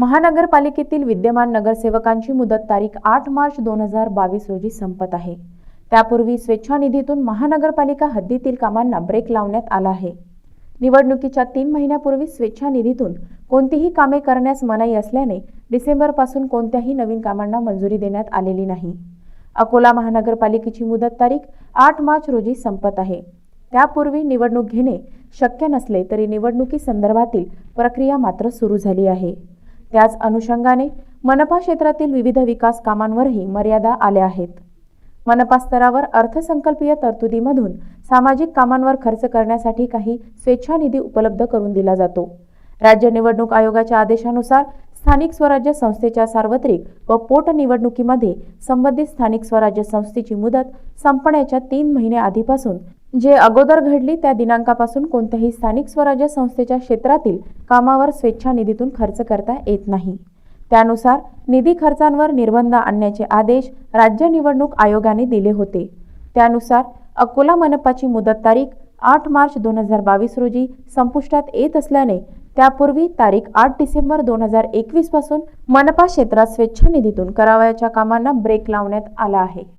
महानगरपालिकेतील विद्यमान नगरसेवकांची मुदत तारीख आठ मार्च दोन हजार बावीस रोजी संपत आहे. त्यापूर्वी स्वेच्छानिधीतून महानगरपालिका हद्दीतील कामांना ब्रेक लावण्यात आला आहे. निवडणुकीच्या तीन महिन्यापूर्वी स्वेच्छानिधीतून कोणतीही कामे करण्यास मनाई असल्याने डिसेंबरपासून कोणत्याही नवीन कामांना मंजुरी देण्यात आलेली नाही. अकोला महानगरपालिकेची मुदत तारीख आठ मार्च रोजी संपत आहे. त्यापूर्वी निवडणूक घेणे शक्य नसले तरी निवडणुकी संदर्भातील प्रक्रिया मात्र सुरू झाली आहे. त्याच अनुषंगाने मनपा क्षेत्रातील विविध विकास कामांवरही मर्यादा आल्या आहेत. मनपा स्तरावर अर्थसंकल्पीय तरतुदीमधून सामाजिक कामांवर खर्च करण्यासाठी काही स्वेच्छा निधी उपलब्ध करून दिला जातो. राज्य निवडणूक आयोगाच्या आदेशानुसार स्थानिक स्वराज्य संस्थेच्या सार्वत्रिक व पोटनिवडणुकीमध्ये संबंधित स्थानिक स्वराज्य संस्थेची मुदत संपण्याच्या तीन महिने आधीपासून जे अगोदर घडली त्या दिनांकापासून कोणत्याही स्थानिक स्वराज्य संस्थेच्या क्षेत्रातील कामावर स्वेच्छा निधीतून खर्च करता येत नाही. त्यानुसार निधी खर्चांवर निर्बंध आणण्याचे आदेश राज्य निवडणूक आयोगाने दिले होते. त्यानुसार अकोला मनपाची मुदत तारीख आठ मार्च दोन हजार बावीस रोजी संपुष्टात येत असल्याने त्यापूर्वी तारीख आठ डिसेंबर दोन हजार एकवीसपासून मनपा क्षेत्रात स्वेच्छानिधीतून करावयाच्या कामांना ब्रेक लावण्यात आला आहे.